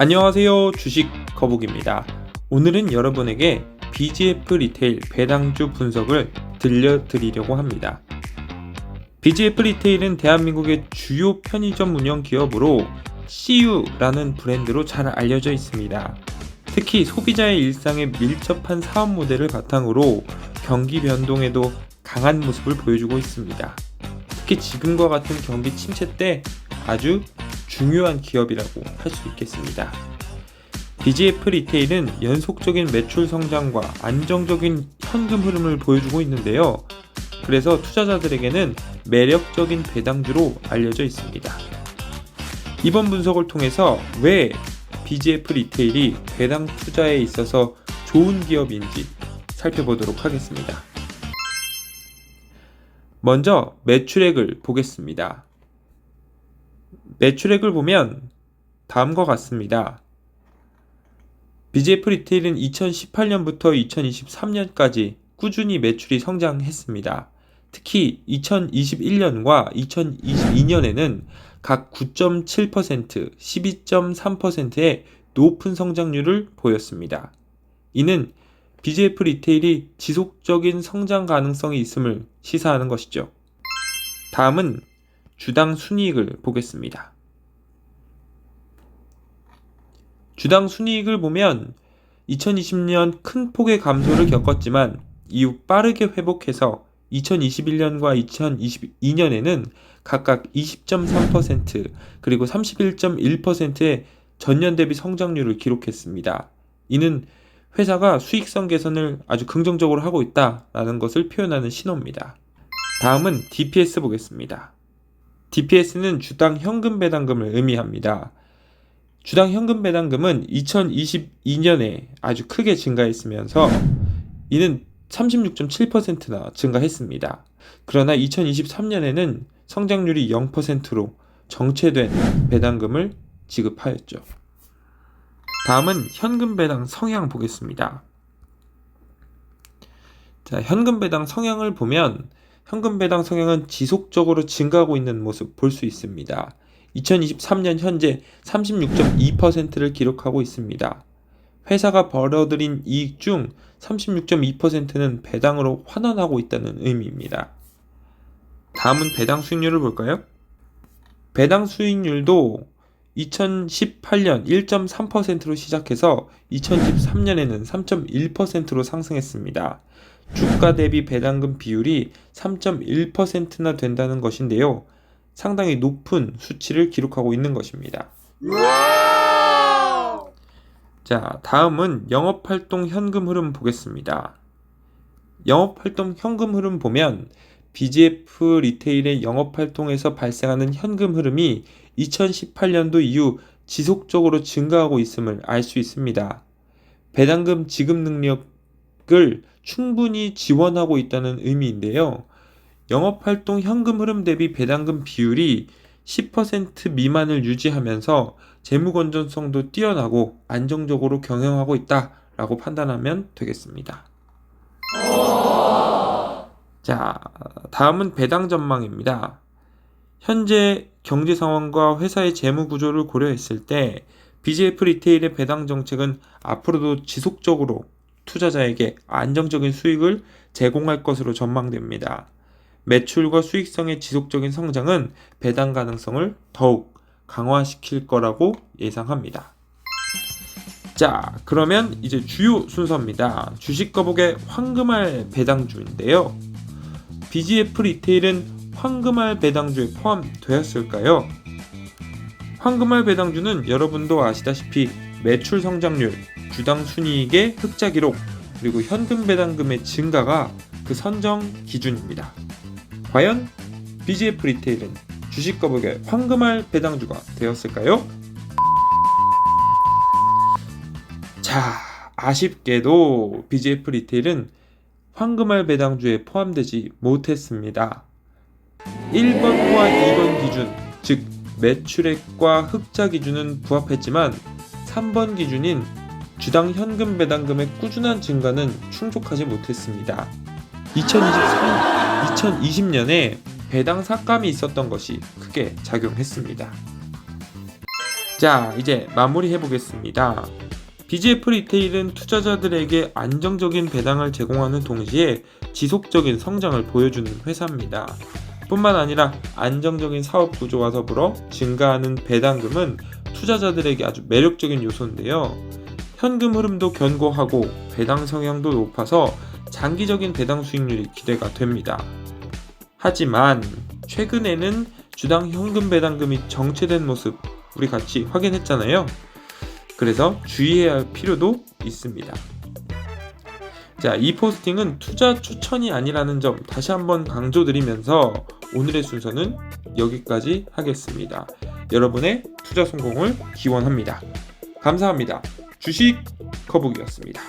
안녕하세요. 주식 거북입니다. 오늘은 여러분에게 BGF 리테일 배당주 분석을 들려드리려고 합니다. BGF 리테일은 대한민국의 주요 편의점 운영 기업으로 CU라는 브랜드로 잘 알려져 있습니다. 특히 소비자의 일상에 밀접한 사업 모델을 바탕으로 경기 변동에도 강한 모습을 보여주고 있습니다. 특히 지금과 같은 경기 침체 때 아주 중요한 기업이라고 할 수 있겠습니다. BGF 리테일은 연속적인 매출 성장과 안정적인 현금 흐름을 보여주고 있는데요. 그래서 투자자들에게는 매력적인 배당주로 알려져 있습니다. 이번 분석을 통해서 왜 BGF 리테일이 배당 투자에 있어서 좋은 기업인지 살펴보도록 하겠습니다. 먼저 매출액을 보겠습니다. 매출액을 보면 다음과 같습니다. BGF 리테일은 2018년부터 2023년까지 꾸준히 매출이 성장했습니다. 특히 2021년과 2022년에는 각 9.7%, 12.3%의 높은 성장률을 보였습니다. 이는 BGF 리테일이 지속적인 성장 가능성이 있음을 시사하는 것이죠. 다음은 주당 순이익을 보겠습니다. 주당 순이익을 보면 2020년 큰 폭의 감소를 겪었지만 이후 빠르게 회복해서 2021년과 2022년에는 각각 20.3% 그리고 31.1%의 전년 대비 성장률을 기록했습니다. 이는 회사가 수익성 개선을 아주 긍정적으로 하고 있다라는 것을 표현하는 신호입니다. 다음은 DPS 보겠습니다. DPS는 주당 현금 배당금을 의미합니다. 주당 현금 배당금은 2022년에 아주 크게 증가했으면서 이는 36.7%나 증가했습니다. 그러나 2023년에는 성장률이 0%로 정체된 배당금을 지급하였죠. 다음은 현금 배당 성향 보겠습니다. 자, 현금 배당 성향을 보면 현금 배당 성향은 지속적으로 증가하고 있는 모습 볼 수 있습니다. 2023년 현재 36.2%를 기록하고 있습니다. 회사가 벌어들인 이익 중 36.2%는 배당으로 환원하고 있다는 의미입니다. 다음은 배당 수익률을 볼까요? 배당 수익률도 2018년 1.3%로 시작해서 2023년에는 3.1%로 상승했습니다. 주가 대비 배당금 비율이 3.1%나 된다는 것인데요. 상당히 높은 수치를 기록하고 있는 것입니다. 자, 다음은 영업활동 현금 흐름 보겠습니다. 영업활동 현금 흐름 보면 BGF 리테일의 영업활동에서 발생하는 현금 흐름이 2018년도 이후 지속적으로 증가하고 있음을 알 수 있습니다. 배당금 지급 능력 을 충분히 지원하고 있다는 의미인데요. 영업활동 현금 흐름 대비 배당금 비율이 10% 미만을 유지하면서 재무 건전성도 뛰어나고 안정적으로 경영하고 있다라고 판단하면 되겠습니다. 자, 다음은 배당 전망입니다. 현재 경제 상황과 회사의 재무 구조를 고려했을 때 BGF 리테일의 배당 정책은 앞으로도 지속적으로 투자자에게 안정적인 수익을 제공할 것으로 전망됩니다. 매출과 수익성의 지속적인 성장은 배당 가능성을 더욱 강화시킬 거라고 예상합니다. 자, 그러면 이제 주요 순서입니다. 주식 거북의 황금알 배당주인데요. BGF 리테일은 황금알 배당주에 포함되었을까요? 황금알 배당주는 여러분도 아시다시피 매출 성장률, 주당 순이익의 흑자 기록, 그리고 현금 배당금의 증가가 그 선정 기준입니다. 과연 BGF 리테일은 주식 거북의 황금알 배당주가 되었을까요? 자, 아쉽게도 BGF 리테일은 황금알 배당주에 포함되지 못했습니다. 1번과 2번 기준, 즉 매출액과 흑자 기준은 부합했지만 3번 기준인 주당 현금 배당금의 꾸준한 증가는 충족하지 못했습니다. 2023, 2020년에 배당 삭감이 있었던 것이 크게 작용했습니다. 자, 이제 마무리해 보겠습니다. BGF 리테일은 투자자들에게 안정적인 배당을 제공하는 동시에 지속적인 성장을 보여주는 회사입니다. 뿐만 아니라 안정적인 사업 구조와 더불어 증가하는 배당금은 투자자들에게 아주 매력적인 요소인데요. 현금 흐름도 견고하고 배당 성향도 높아서 장기적인 배당 수익률이 기대가 됩니다. 하지만 최근에는 주당 현금 배당금이 정체된 모습 우리 같이 확인했잖아요. 그래서 주의해야 할 필요도 있습니다. 자, 이 포스팅은 투자 추천이 아니라는 점 다시 한번 강조드리면서 오늘의 순서는 여기까지 하겠습니다. 여러분의 투자 성공을 기원합니다. 감사합니다. 주식 커북이었습니다.